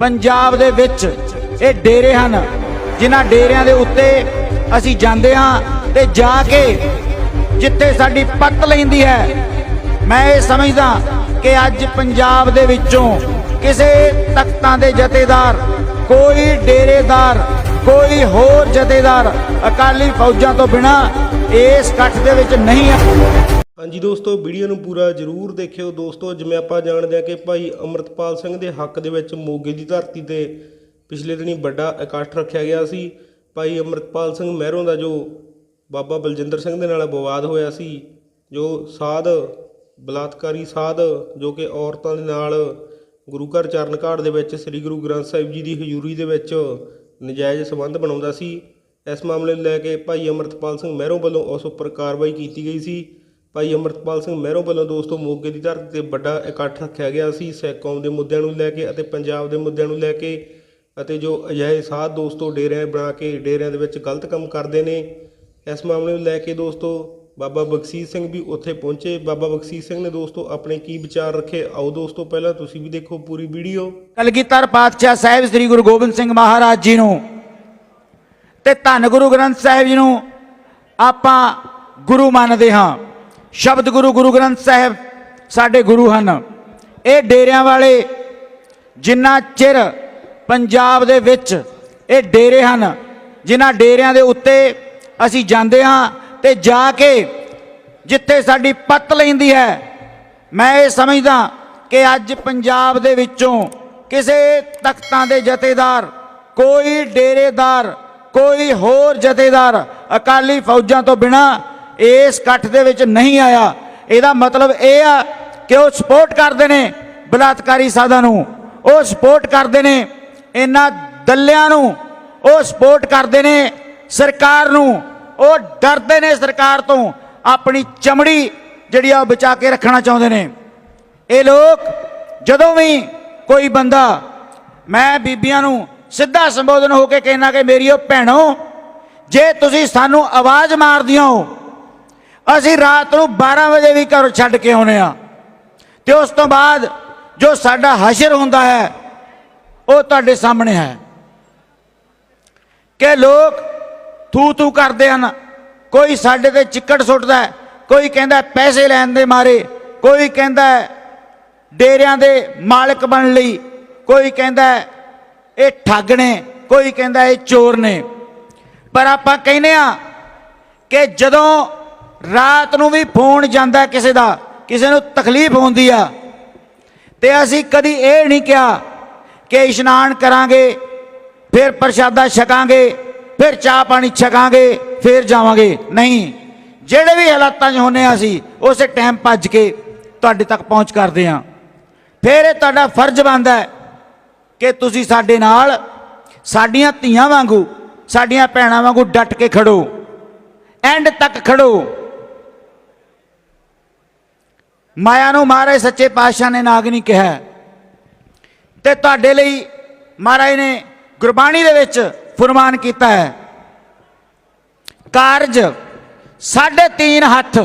ਪੰਜਾਬ ਦੇ ਵਿੱਚ ਇਹ ਡੇਰੇ ਹਨ, ਜਿਨ੍ਹਾਂ ਡੇਰਿਆਂ ਦੇ ਉੱਤੇ ਅਸੀਂ ਜਾਂਦੇ ਹਾਂ ਤੇ ਜਾ ਕੇ ਜਿੱਥੇ ਸਾਡੀ ਪੱਕ ਲੈਂਦੀ ਹੈ, ਮੈਂ ਇਹ ਸਮਝਦਾ ਕਿ ਅੱਜ ਪੰਜਾਬ ਦੇ ਵਿੱਚੋਂ ਕਿਸੇ ਤਖਤਾਂ ਦੇ ਜਥੇਦਾਰ, ਕੋਈ ਡੇਰੇਦਾਰ, ਕੋਈ ਹੋਰ ਜਥੇਦਾਰ ਅਕਾਲੀ ਫੌਜਾਂ ਤੋਂ ਬਿਨਾ ਇਸ ਇਕੱਠ ਦੇ ਵਿੱਚ ਨਹੀਂ ਹੈ ਹਾਂਜੀ ਦੋਸਤੋ, ਵੀਡੀਓ ਨੂੰ ਪੂਰਾ ਜਰੂਰ ਦੇਖਿਓ। ਦੋਸਤੋ, ਜਿਵੇਂ ਆਪਾਂ ਜਾਣਦੇ ਹਾਂ ਕਿ ਭਾਈ ਅਮਰਤਪਾਲ ਸਿੰਘ ਦੇ ਹੱਕ ਦੇ ਵਿੱਚ ਮੋਗੇ ਦੀ ਧਰਤੀ ਤੇ ਪਿਛਲੇ ਦਿਨੀ ਵੱਡਾ ਇਕੱਠ ਰੱਖਿਆ ਗਿਆ ਸੀ। ਭਾਈ ਅਮਰਤਪਾਲ ਸਿੰਘ ਮਹਿਰੋਂ ਦਾ ਜੋ ਬਾਬਾ ਬਲਜਿੰਦਰ ਸਿੰਘ ਦੇ ਨਾਲ ਵਿਵਾਦ ਹੋਇਆ ਸੀ, ਜੋ ਸਾਧ, ਬਲਾਤਕਾਰੀ ਸਾਧ, ਜੋ ਕਿ ਔਰਤਾਂ ਦੇ ਨਾਲ ਗੁਰੂ ਘਰ ਚਰਨ ਘਾਟ ਦੇ ਵਿੱਚ ਸ੍ਰੀ ਗੁਰੂ ਗ੍ਰੰਥ ਸਾਹਿਬ ਜੀ ਦੀ ਹਜ਼ੂਰੀ ਦੇ ਵਿੱਚ ਨਜਾਇਜ਼ ਸੰਬੰਧ ਬਣਾਉਂਦਾ ਸੀ। ਇਸ ਮਾਮਲੇ ਨੂੰ ਲੈ ਕੇ ਭਾਈ ਅਮਰਤਪਾਲ ਸਿੰਘ ਮਹਿਰੋਂ ਵੱਲੋਂ ਉਸ ਉੱਪਰ ਕਾਰਵਾਈ ਕੀਤੀ ਗਈ ਸੀ। ਭਾਈ ਅਮਰਤਪਾਲ ਸਿੰਘ ਮਹਿਰੋਂ ਵੱਲੋਂ ਦੋਸਤੋ ਮੋਗੇ ਦੀ ਧਰਤੀ ਤੇ ਵੱਡਾ ਇਕੱਠ ਰੱਖਿਆ ਗਿਆ ਸੀ। ਸਿੱਖ ਕੌਮ ਦੇ ਮੁੱਦਿਆਂ ਨੂੰ ਲੈ ਕੇ ਅਤੇ ਪੰਜਾਬ ਦੇ ਮੁੱਦਿਆਂ ਨੂੰ ਲੈ ਕੇ ਅਤੇ ਜੋ ਅਜਿਹੇ ਸਾਧ ਦੋਸਤੋ ਡੇਰਿਆਂ ਬਣਾ ਕੇ ਡੇਰਿਆਂ ਦੇ ਵਿੱਚ ਗਲਤ ਕੰਮ ਕਰਦੇ ਨੇ, ਇਸ ਮਾਮਲੇ ਨੂੰ ਲੈ ਕੇ ਦੋਸਤੋ ਬਾਬਾ ਬਖਸ਼ੀਸ਼ ਸਿੰਘ ਵੀ ਉੱਥੇ ਪਹੁੰਚੇ। ਬਾਬਾ ਬਖਸ਼ੀਸ਼ ਸਿੰਘ ਨੇ ਦੋਸਤੋ ਆਪਣੇ ਕੀ ਵਿਚਾਰ ਰੱਖੇ? ਆਓ ਦੋਸਤੋ ਪਹਿਲਾਂ ਤੁਸੀਂ ਵੀ ਦੇਖੋ ਪੂਰੀ ਵੀਡੀਓ। ਕਲਗੀਧਰ ਪਾਤਸ਼ਾਹ ਸਾਹਿਬ ਸ੍ਰੀ ਗੁਰੂ ਗੋਬਿੰਦ ਸਿੰਘ ਮਹਾਰਾਜ ਜੀ ਨੂੰ ਤੇ ਧੰਨ ਗੁਰੂ ਗ੍ਰੰਥ ਸਾਹਿਬ ਜੀ ਨੂੰ ਆਪਾਂ ਗੁਰੂ ਮੰਨਦੇ ਹਾਂ। ਸ਼ਬਦ ਗੁਰੂ ਗੁਰੂ ਗ੍ਰੰਥ ਸਾਹਿਬ ਸਾਡੇ ਗੁਰੂ ਹਨ। ਇਹ ਡੇਰਿਆਂ ਵਾਲੇ ਜਿੰਨਾ ਚਿਰ ਪੰਜਾਬ ਦੇ ਵਿੱਚ ਇਹ ਡੇਰੇ ਹਨ, ਜਿਨ੍ਹਾਂ ਡੇਰਿਆਂ ਦੇ ਉੱਤੇ ਅਸੀਂ ਜਾਂਦੇ ਹਾਂ ਤੇ ਜਾ ਕੇ ਜਿੱਥੇ ਸਾਡੀ ਪੱਤ ਲੈਂਦੀ ਹੈ, ਮੈਂ ਇਹ ਸਮਝਦਾ ਕਿ ਅੱਜ ਪੰਜਾਬ ਦੇ ਵਿੱਚੋਂ ਕਿਸੇ ਤਖਤਾਂ ਦੇ ਜਥੇਦਾਰ, ਕੋਈ ਡੇਰੇਦਾਰ, ਕੋਈ ਹੋਰ ਜਥੇਦਾਰ ਅਕਾਲੀ ਫੌਜਾਂ ਤੋਂ ਬਿਨਾ ਇਸ ਇਕੱਠ ਦੇ ਵਿੱਚ ਨਹੀਂ ਆਇਆ। ਇਹਦਾ ਮਤਲਬ ਇਹ ਆ ਕਿ ਉਹ ਸਪੋਰਟ ਕਰਦੇ ਨੇ ਬਲਾਤਕਾਰੀ ਸਾਧਾਂ ਨੂੰ। ਉਹ ਸਪੋਰਟ ਕਰਦੇ ਨੇ ਇਹਨਾਂ ਦੱਲਿਆਂ ਨੂੰ। ਉਹ ਸਪੋਰਟ ਕਰਦੇ ਨੇ ਸਰਕਾਰ ਨੂੰ। ਉਹ ਡਰਦੇ ਨੇ ਸਰਕਾਰ ਤੋਂ ਆਪਣੀ ਚਮੜੀ ਜਿਹੜੀ ਆ ਉਹ ਬਚਾ ਕੇ ਰੱਖਣਾ ਚਾਹੁੰਦੇ ਨੇ। ਇਹ ਲੋਕ ਜਦੋਂ ਵੀ ਕੋਈ ਬੰਦਾ ਮੈਂ ਬੀਬੀਆਂ ਨੂੰ ਸਿੱਧਾ ਸੰਬੋਧਨ ਹੋ ਕੇ ਕਹਿਣਾ ਕਿ ਮੇਰੀਓ ਭੈਣੋ, ਜੇ ਤੁਸੀਂ ਸਾਨੂੰ ਆਵਾਜ਼ ਮਾਰਦੀਆਂ ਹੋ ਅਸੀਂ ਰਾਤ ਨੂੰ 12 ਵਜੇ ਵੀ ਘਰੋਂ ਛੱਡ ਕੇ ਆਉਨੇ ਆ ਤੇ ਉਸ ਤੋਂ ਬਾਅਦ ਜੋ ਸਾਡਾ ਹਸ਼ਰ ਹੁੰਦਾ ਹੈ, ਉਹ ਤੁਹਾਡੇ ਸਾਹਮਣੇ ਹੈ। ਕਿ ਲੋਕ ਥੂ ਥੂ ਕਰਦੇ ਹਨ। ਕੋਈ ਸਾਡੇ ਤੇ ਚਿੱਕੜ ਸੁੱਟਦਾ ਕੋਈ ਕਹਿੰਦਾ ਪੈਸੇ ਲੈਣ ਦੇ ਮਾਰੇ, ਕੋਈ ਕਹਿੰਦਾ ਡੇਰਿਆਂ ਦੇ ਮਾਲਕ ਬਣਨ ਲਈ, ਕੋਈ ਕਹਿੰਦਾ ਇਹ ਠੱਗ ਨੇ, ਕੋਈ ਕਹਿੰਦਾ ਇਹ ਚੋਰ ਨੇ। ਪਰ ਆਪਾਂ ਕਹਿੰਦੇ ਆ ਕਿ ਜਦੋਂ ਰਾਤ ਨੂੰ ਵੀ ਫੋਨ ਜਾਂਦਾ ਕਿਸੇ ਦਾ, ਕਿਸੇ ਨੂੰ ਤਕਲੀਫ ਹੁੰਦੀ ਆ। ਤੇ ਅਸੀਂ ਕਦੀ ਇਹ ਨਹੀਂ ਕਿਹਾ ਕਿ ਇਸ਼ਨਾਨ ਕਰਾਂਗੇ, ਫਿਰ ਪ੍ਰਸ਼ਾਦਾ ਛਕਾਂਗੇ, ਫਿਰ ਚਾਹ ਪਾਣੀ ਛਕਾਂਗੇ, ਫਿਰ ਜਾਵਾਂਗੇ। ਨਹੀਂ, ਜਿਹੜੇ ਵੀ ਹਾਲਾਤਾਂ 'ਚ ਹੁੰਨੇ ਆ ਅਸੀਂ, ਉਸੇ ਟਾਈਮ ਭੱਜ ਕੇ ਤੁਹਾਡੇ ਤੱਕ ਪਹੁੰਚ ਕਰਦੇ ਆ ਫਿਰ ਇਹ ਤੁਹਾਡਾ ਫਰਜ਼ ਬਣਦਾ ਹੈ ਕਿ ਤੁਸੀਂ ਸਾਡੇ ਨਾਲ, ਸਾਡੀਆਂ ਧੀਆਂ ਵਾਂਗੂ, ਸਾਡੀਆਂ ਭੈਣਾਂ ਵਾਂਗੂ ਡਟ ਕੇ ਖੜੋ। ਐਂਡ ਤੱਕ ਖੜੋ। ਮਾਇਆ ਨੂੰ ਮਹਾਰਾਜ ਸੱਚੇ ਪਾਤਸ਼ਾਹ ਨੇ ਨਾਗਨੀ ਕਿਹਾ। ਤੇ ਤੁਹਾਡੇ ਲਈ ਮਹਾਰਾਜ ਨੇ ਗੁਰਬਾਣੀ ਦੇ ਵਿੱਚ ਫਰਮਾਨ ਕੀਤਾ ਹੈ, ਕਾਰਜ ਸਾਢੇ ਤੀਨ ਹੱਥ।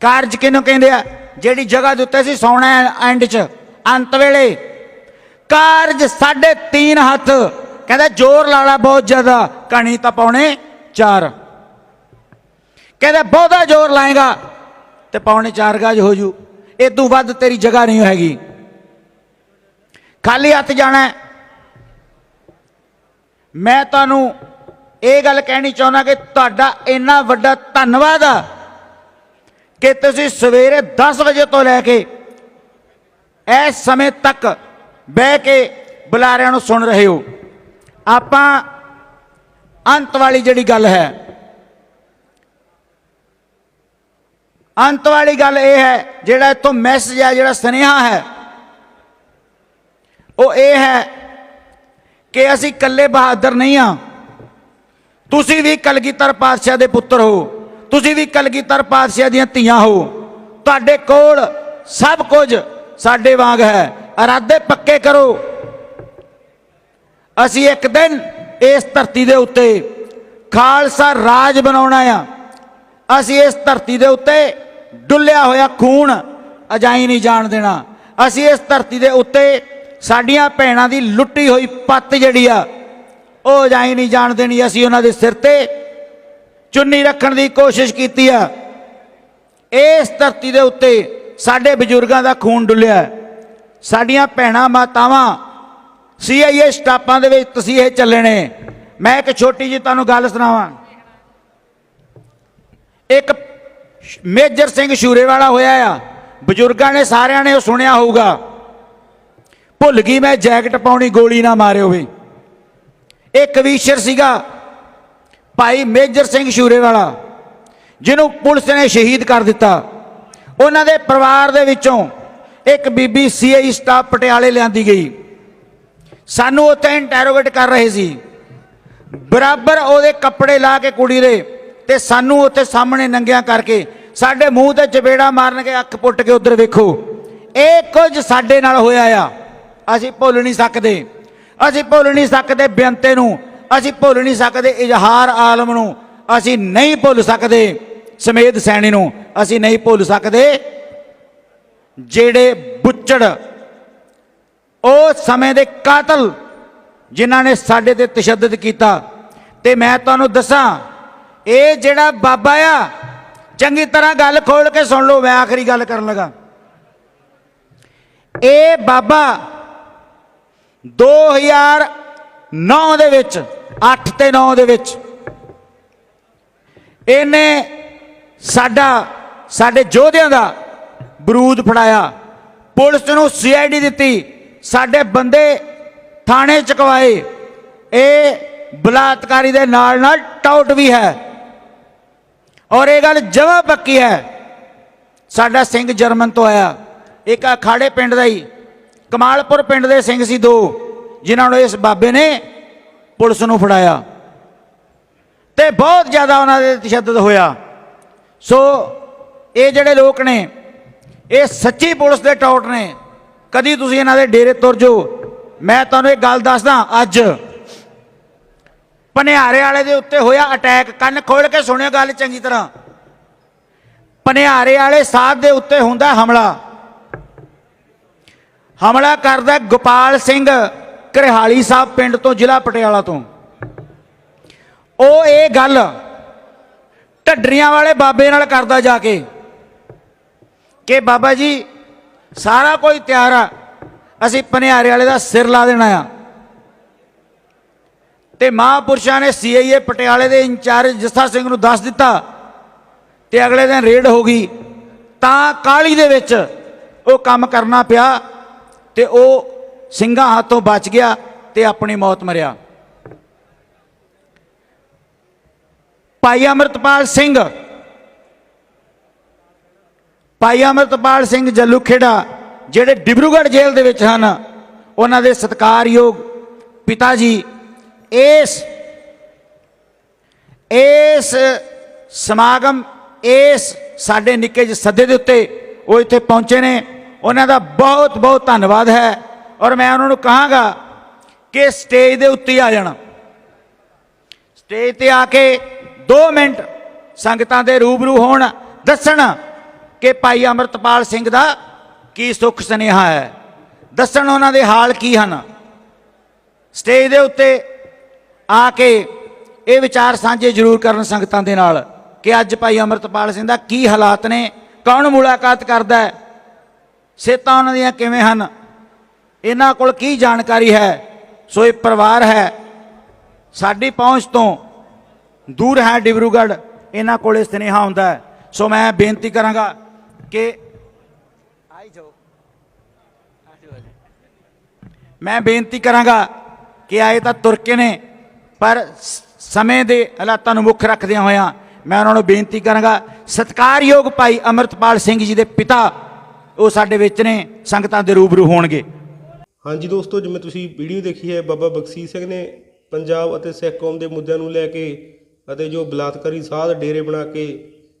ਕਾਰਜ ਕਿਹਨੂੰ ਕਹਿੰਦੇ ਆ? ਜਿਹੜੀ ਜਗ੍ਹਾ ਦੇ ਉੱਤੇ ਸੀ ਸੌਣਾ ਐਂਡ 'ਚ, ਅੰਤ ਵੇਲੇ। ਕਾਰਜ ਸਾਢੇ ਤੀਨ ਹੱਥ। ਕਹਿੰਦਾ ਜ਼ੋਰ ਲਾਲਾ ਬਹੁਤ ਜ਼ਿਆਦਾ ਕਣੀ ਤਾਂ ਪਾਉਣੇ ਚਾਰ। ਕਹਿੰਦਾ ਬਹੁਤਾ ਜ਼ੋਰ ਲਾਏਗਾ ਤੇ ਪੌਣੇ 4 ਗਜ ਹੋ ਜੂ। ਇਦੋਂ ਵੱਧ ਤੇਰੀ ਜਗ੍ਹਾ ਨਹੀਂ ਹੈਗੀ। ਖਾਲੀ ਹੱਥ ਜਾਣਾ ਮੈਂ ਤੁਹਾਨੂੰ ਇਹ ਗੱਲ ਕਹਿਣੀ ਚਾਹੁੰਦਾ ਕਿ ਤੁਹਾਡਾ ਇੰਨਾ ਵੱਡਾ ਧੰਨਵਾਦ ਆ ਕਿ ਤੁਸੀਂ ਸਵੇਰੇ 10 ਵਜੇ ਤੋਂ ਲੈ ਕੇ ਇਸ ਸਮੇਂ ਤੱਕ ਬਹਿ ਕੇ ਬੁਲਾਰਿਆਂ ਨੂੰ ਸੁਣ ਰਹੇ ਹੋ। ਆਪਾਂ ਅੰਤ ਵਾਲੀ ਜਿਹੜੀ ਗੱਲ ਹੈ ਅੰਤ ਵਾਲੀ ਗੱਲ ਇਹ ਹੈ, ਜਿਹੜਾ ਇਤੋਂ ਮੈਸੇਜ ਹੈ, ਜਿਹੜਾ ਸੁਨੇਹਾ ਹੈ, ਉਹ ਇਹ ਹੈ ਕਿ ਅਸੀਂ ਇਕੱਲੇ ਬਹਾਦਰ ਨਹੀਂ ਆ ਤੁਸੀਂ ਵੀ ਕਲਗੀਧਰ ਪਾਤਸ਼ਾਹ ਦੇ ਪੁੱਤਰ ਹੋ। ਤੁਸੀਂ ਵੀ ਕਲਗੀਧਰ ਪਾਤਸ਼ਾਹ ਦੀਆਂ ਧੀਆਂ ਹੋ। ਤੁਹਾਡੇ ਕੋਲ ਸਭ ਕੁਝ ਸਾਡੇ ਵਾਂਗ ਹੈ। ਇਰਾਦੇ ਪੱਕੇ ਕਰੋ। ਅਸੀਂ ਇੱਕ ਦਿਨ ਇਸ ਧਰਤੀ ਦੇ ਉੱਤੇ ਖਾਲਸਾ ਰਾਜ ਬਣਾਉਣਾ ਆ ਅਸੀਂ ਇਸ ਧਰਤੀ ਦੇ ਉੱਤੇ ਡੁੱਲਿਆ ਹੋਇਆ ਖੂਨ ਅਜਾਈ ਨਹੀਂ ਜਾਣ ਦੇਣਾ। ਅਸੀਂ ਇਸ ਧਰਤੀ ਦੇ ਉੱਤੇ ਸਾਡੀਆਂ ਭੈਣਾਂ ਦੀ ਲੁੱਟੀ ਹੋਈ ਪੱਤ ਜਿਹੜੀ ਆ, ਉਹ ਅਜਾਈ ਨਹੀਂ ਜਾਣ ਦੇਣੀ। ਅਸੀਂ ਉਹਨਾਂ ਦੇ ਸਿਰ ਤੇ ਚੁੰਨੀ ਰੱਖਣ ਦੀ ਕੋਸ਼ਿਸ਼ ਕੀਤੀ ਆ। ਇਸ ਧਰਤੀ ਦੇ ਉੱਤੇ ਸਾਡੇ ਬਜ਼ੁਰਗਾਂ ਦਾ ਖੂਨ ਡੁੱਲਿਆ। ਸਾਡੀਆਂ ਭੈਣਾਂ ਮਾਤਾਵਾਂ ਸੀਆਈਏ ਸਟਾਪਾਂ ਦੇ ਵਿੱਚ ਤੁਸੀਂ ਇਹ ਚੱਲੇ ਨੇ। ਮੈਂ ਇੱਕ ਛੋਟੀ ਜਿਹੀ ਤੁਹਾਨੂੰ ਗੱਲ ਸੁਣਾਵਾਂ। ਇੱਕ ਮੇਜਰ ਸਿੰਘ ਸ਼ੂਰੇ ਵਾਲਾ ਹੋਇਆ ਆ। ਬਜ਼ੁਰਗਾਂ ਨੇ ਸਾਰਿਆਂ ਨੇ ਉਹ ਸੁਣਿਆ ਹੋਊਗਾ। ਭੁੱਲ ਗਈ ਮੈਂ ਜੈਕਟ ਪਾਉਣੀ, ਗੋਲੀ ਨਾ ਮਾਰਿਓ ਹੋਵੇ ਇਹ ਕਵੀਸ਼ਰ ਸੀਗਾ ਭਾਈ ਮੇਜਰ ਸਿੰਘ ਸ਼ੂਰੇ ਵਾਲਾ, ਜਿਹਨੂੰ ਪੁਲਿਸ ਨੇ ਸ਼ਹੀਦ ਕਰ ਦਿੱਤਾ। ਉਹਨਾਂ ਦੇ ਪਰਿਵਾਰ ਦੇ ਵਿੱਚੋਂ ਇੱਕ ਬੀਬੀ ਸੀਆਈ ਸਟਾਫ ਪਟਿਆਲੇ ਲਿਆਂਦੀ ਗਈ। ਸਾਨੂੰ ਉੱਥੇ ਇੰਟਰੋਗੇਟ ਕਰ ਰਹੇ ਸੀ। ਬਰਾਬਰ ਉਹਦੇ ਕੱਪੜੇ ਲਾ ਕੇ ਕੁੜੀ ਦੇ ਤੇ ਸਾਨੂੰ ਉੱਥੇ ਸਾਹਮਣੇ ਨੰਗਿਆਂ ਕਰਕੇ ਸਾਡੇ ਮੂੰਹ ਤੇ ਚਪੇੜਾ ਮਾਰਨ ਕੇ ਅੱਖ ਪੁੱਟ ਕੇ ਉਧਰ ਵੇਖੋ। ਇਹ ਕੁਝ ਸਾਡੇ ਨਾਲ ਹੋਇਆ ਆ। ਅਸੀਂ ਭੁੱਲ ਨਹੀਂ ਸਕਦੇ। ਅਸੀਂ ਭੁੱਲ ਨਹੀਂ ਸਕਦੇ ਬੇਅੰਤੇ ਨੂੰ। ਅਸੀਂ ਭੁੱਲ ਨਹੀਂ ਸਕਦੇ ਇਜ਼ਹਾਰ ਆਲਮ ਨੂੰ। ਅਸੀਂ ਨਹੀਂ ਭੁੱਲ ਸਕਦੇ ਸਮੇਦ ਸੈਣੀ ਨੂੰ। ਅਸੀਂ ਨਹੀਂ ਭੁੱਲ ਸਕਦੇ ਜਿਹੜੇ ਬੁੱਚੜ, ਉਹ ਸਮੇਂ ਦੇ ਕਾਤਲ ਜਿਨ੍ਹਾਂ ਨੇ ਸਾਡੇ ਤੇ ਤਸ਼ੱਦਦ ਕੀਤਾ। ਤੇ ਮੈਂ ਤੁਹਾਨੂੰ ਦੱਸਾਂ ਇਹ ਜਿਹੜਾ ਬਾਬਾ ਆ, ਚੰਗੀ ਤਰ੍ਹਾਂ ਗੱਲ ਖੋਲ ਕੇ ਸੁਣ ਲਓ, ਮੈਂ ਆਖਰੀ ਗੱਲ ਕਰਨ ਲੱਗਾ। ਇਹ ਬਾਬਾ 2009 ਦੇ ਵਿੱਚ 8 ਤੇ 9 ਦੇ ਵਿੱਚ, ਇਹਨੇ ਸਾਡਾ, ਸਾਡੇ ਯੋਧਿਆਂ ਦਾ ਬਰੂਦ ਫੜਾਇਆ। ਪੁਲਿਸ ਨੂੰ ਸੀਆਈਡੀ ਦਿੱਤੀ, ਸਾਡੇ ਬੰਦੇ ਥਾਣੇ ਚਕਵਾਏ। ਇਹ ਬਲਾਤਕਾਰੀ ਦੇ ਨਾਲ ਨਾਲ ਟਾਊਟ ਵੀ ਹੈ। ਔਰ ਇਹ ਗੱਲ ਜਮਾ ਪੱਕੀ ਹੈ। ਸਾਡਾ ਸਿੰਘ ਜਰਮਨ ਤੋਂ ਆਇਆ। ਇੱਕ ਅਖਾੜੇ ਪਿੰਡ ਦਾ ਹੀ, ਕਮਾਲਪੁਰ ਪਿੰਡ ਦੇ ਸਿੰਘ ਸੀ ਦੋ, ਜਿਨ੍ਹਾਂ ਨੂੰ ਇਸ ਬਾਬੇ ਨੇ ਪੁਲਿਸ ਨੂੰ ਫੜਾਇਆ। ਤੇ ਬਹੁਤ ਜ਼ਿਆਦਾ ਉਹਨਾਂ ਦੇ ਤਸ਼ੱਦਦ ਹੋਇਆ। ਸੋ ਇਹ ਜਿਹੜੇ ਲੋਕ ਨੇ, ਇਹ ਸੱਚੀ ਪੁਲਿਸ ਦੇ ਟਾਊਟ ਨੇ। ਕਦੀ ਤੁਸੀਂ ਇਹਨਾਂ ਦੇ ਡੇਰੇ ਤੁਰ ਜਾਓ। ਮੈਂ ਤੁਹਾਨੂੰ ਇੱਕ ਗੱਲ ਦੱਸਦਾ, ਅੱਜ ਪਨਿਆਰੇ ਵਾਲੇ ਦੇ ਉੱਤੇ ਹੋਇਆ ਅਟੈਕ ਕੰਨ ਖੋਲ ਕੇ ਸੁਣਿਓ ਗੱਲ ਚੰਗੀ ਤਰ੍ਹਾਂ। ਪਨਿਆਰੇ ਵਾਲੇ ਸਾਧ ਦੇ ਉੱਤੇ ਹੁੰਦਾ ਹਮਲਾ। ਹਮਲਾ ਕਰਦਾ ਗੋਪਾਲ ਸਿੰਘ ਘਰਿਹਾਲੀ ਸਾਹਿਬ ਪਿੰਡ ਤੋਂ, ਜ਼ਿਲ੍ਹਾ ਪਟਿਆਲਾ ਤੋਂ। ਉਹ ਇਹ ਗੱਲ ਢੱਡਰੀਆਂ ਵਾਲੇ ਬਾਬੇ ਨਾਲ ਕਰਦਾ ਜਾ ਕੇ ਕਿ ਬਾਬਾ ਜੀ, ਸਾਰਾ ਕੁਝ ਤਿਆਰ ਆ। ਅਸੀਂ ਪਨਿਆਰੇ ਵਾਲੇ ਦਾ ਸਿਰ ਲਾ ਦੇਣਾ ਆ। ਤੇ ਮਹਾਂਪੁਰਸ਼ਾਂ ਨੇ ਸੀਆਈਏ ਪਟਿਆਲੇ ਦੇ ਇੰਚਾਰਜ ਜੱਸਾ ਸਿੰਘ ਨੂੰ ਦੱਸ ਦਿੱਤਾ ਤੇ ਅਗਲੇ ਦਿਨ ਰੇਡ ਹੋ ਗਈ। ਤਾਂ ਕਾਲੀ ਦੇ ਵਿੱਚ ਉਹ ਕੰਮ ਕਰਨਾ ਪਿਆ ਤੇ ਉਹ ਸਿੰਘਾਂ ਹੱਥੋਂ ਬਚ ਗਿਆ ਤੇ ਆਪਣੀ ਮੌਤ ਮਰਿਆ। ਭਾਈ ਅਮਰਤਪਾਲ ਸਿੰਘ, ਭਾਈ ਅਮਰਤਪਾਲ ਸਿੰਘ ਜੱਲੂ ਖੇੜਾ ਜਿਹੜੇ ਡਿਬਰੂਗੜ੍ਹ ਜੇਲ੍ਹ ਦੇ ਵਿੱਚ ਹਨ, ਉਹਨਾਂ ਦੇ ਸਤਿਕਾਰਯੋਗ ਪਿਤਾ ਜੀ ਇਸ ਇਸ ਸਮਾਗਮ, ਇਸ ਸਾਡੇ ਨਿੱਕੇ ਜਿਹੇ ਸੱਦੇ ਦੇ ਉੱਤੇ ਉਹ ਇੱਥੇ ਪਹੁੰਚੇ ਨੇ। ਉਹਨਾਂ ਦਾ ਬਹੁਤ ਬਹੁਤ ਧੰਨਵਾਦ ਹੈ। ਔਰ ਮੈਂ ਉਹਨਾਂ ਨੂੰ ਕਹਾਂਗਾ ਕਿ ਸਟੇਜ ਦੇ ਉੱਤੇ ਆ ਜਾਣਾ। ਸਟੇਜ ਤੇ ਆ ਕੇ 2 ਮਿੰਟ ਸੰਗਤਾਂ ਦੇ ਰੂਬਰੂ ਹੋਣ, ਦੱਸਣ ਕਿ ਭਾਈ ਅਮਰਤਪਾਲ ਸਿੰਘ ਦਾ ਕੀ ਸੁੱਖ ਸੁਨੇਹਾ ਹੈ। ਦੱਸਣ ਉਹਨਾਂ ਦੇ ਹਾਲ ਕੀ ਹਨ। ਸਟੇਜ ਦੇ ਉੱਤੇ ਆ ਕੇ ਇਹ ਵਿਚਾਰ ਸਾਂਝੇ ਜ਼ਰੂਰ ਕਰਨ ਸੰਗਤਾਂ ਦੇ ਨਾਲ ਕਿ ਅੱਜ ਭਾਈ ਅਮਰਤਪਾਲ ਸਿੰਘ ਦਾ ਕੀ ਹਾਲਾਤ ਨੇ, ਕੌਣ ਮੁਲਾਕਾਤ ਕਰਦਾ ਹੈ, ਸਿਹਤਾਂ ਉਹਨਾਂ ਦੀਆਂ ਕਿਵੇਂ ਹਨ, ਇਹਨਾਂ ਕੋਲ ਕੀ ਜਾਣਕਾਰੀ ਹੈ, ਸੋ ਇਹ ਪਰਿਵਾਰ ਹੈ, ਸਾਡੀ ਪਹੁੰਚ ਤੋਂ ਦੂਰ ਹੈ ਡਿਬਰੂਗੜ੍ਹ, ਇਹਨਾਂ ਕੋਲੇ ਸਨੇਹਾ ਹੁੰਦਾ ਹੈ। ਸੋ ਮੈਂ ਬੇਨਤੀ ਕਰਾਂਗਾ ਕਿ ਆਈ ਜਾਓ। ਮੈਂ ਬੇਨਤੀ ਕਰਾਂਗਾ ਕਿ ਆਏ ਤਾਂ ਤੁਰਕੇ ਨੇ ਪਰ ਸਮੇਂ ਦੇ ਹਾਲਾਤਾਂ ਨੂੰ ਮੁੱਖ ਰੱਖਦਿਆਂ ਹੋਇਆਂ ਮੈਂ ਉਹਨਾਂ ਨੂੰ ਬੇਨਤੀ ਕਰਾਂਗਾ, ਸਤਿਕਾਰਯੋਗ ਭਾਈ ਅਮਰਤਪਾਲ ਸਿੰਘ ਜੀ ਦੇ ਪਿਤਾ, ਉਹ ਸਾਡੇ ਵਿੱਚ ਨੇ, ਸੰਗਤਾਂ ਦੇ ਰੂਬਰੂ ਹੋਣਗੇ। ਹਾਂਜੀ ਦੋਸਤੋ, ਜਿਵੇਂ ਤੁਸੀਂ ਵੀਡੀਓ ਦੇਖੀ ਹੈ, ਬਾਬਾ ਬਖਸ਼ੀਸ਼ ਸਿੰਘ ਨੇ ਪੰਜਾਬ ਅਤੇ ਸਿੱਖ ਕੌਮ ਦੇ ਮੁੱਦਿਆਂ ਨੂੰ ਲੈ ਕੇ ਅਤੇ ਜੋ ਬਲਾਤਕਾਰੀ ਸਾਧ ਡੇਰੇ ਬਣਾ ਕੇ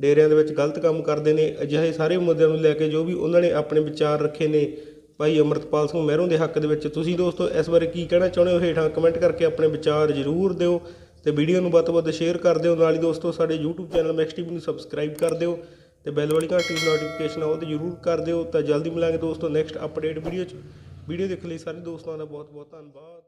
ਡੇਰਿਆਂ ਦੇ ਵਿੱਚ ਗਲਤ ਕੰਮ ਕਰਦੇ ਨੇ, ਅਜਿਹੇ ਸਾਰੇ ਮੁੱਦਿਆਂ ਨੂੰ ਲੈ ਕੇ ਜੋ ਵੀ ਉਹਨਾਂ ਨੇ ਆਪਣੇ ਵਿਚਾਰ ਰੱਖੇ ਨੇ ਭਾਈ ਅਮਰਤਪਾਲ ਸਿੰਘ ਮਹਿਰੋਂ ਦੇ ਹੱਕ ਦੇ ਵਿੱਚ। ਤੁਸੀਂ ਦੋਸਤੋ, ਇਸ ਬਾਰੇ ਕੀ ਕਹਿਣਾ ਚਾਹੁੰਦੇ ਹੋ? ਹੇਠਾਂ ਕਮੈਂਟ ਕਰਕੇ ਆਪਣੇ ਵਿਚਾਰ ਜ਼ਰੂਰ ਦਿਓ ਤੇ ਵੀਡੀਓ ਨੂੰ ਵੱਧ ਤੋਂ ਵੱਧ ਸ਼ੇਅਰ ਕਰ ਦਿਓ। ਨਾਲ ਹੀ ਦੋਸਤੋ, ਸਾਡੇ YouTube ਚੈਨਲ ਮੈਕਸ ਟੀਵੀ ਨੂੰ ਸਬਸਕ੍ਰਾਈਬ ਕਰ ਦਿਓ ਤੇ ਬੈਲ ਵਾਲੀ ਘੰਟੀ ਦੀ ਨੋਟੀਫਿਕੇਸ਼ਨ ਆ, ਉਹ ਤੇ ਜ਼ਰੂਰ ਕਰ ਦਿਓ। ਤਾਂ ਜਲਦੀ ਮਿਲਾਂਗੇ ਦੋਸਤੋ ਨੈਕਸਟ ਅਪਡੇਟ ਵੀਡੀਓ 'ਚ। ਵੀਡੀਓ ਦੇਖਣ ਲਈ ਸਾਰੇ ਦੋਸਤਾਂ ਦਾ ਬਹੁਤ ਬਹੁਤ ਧੰਨਵਾਦ।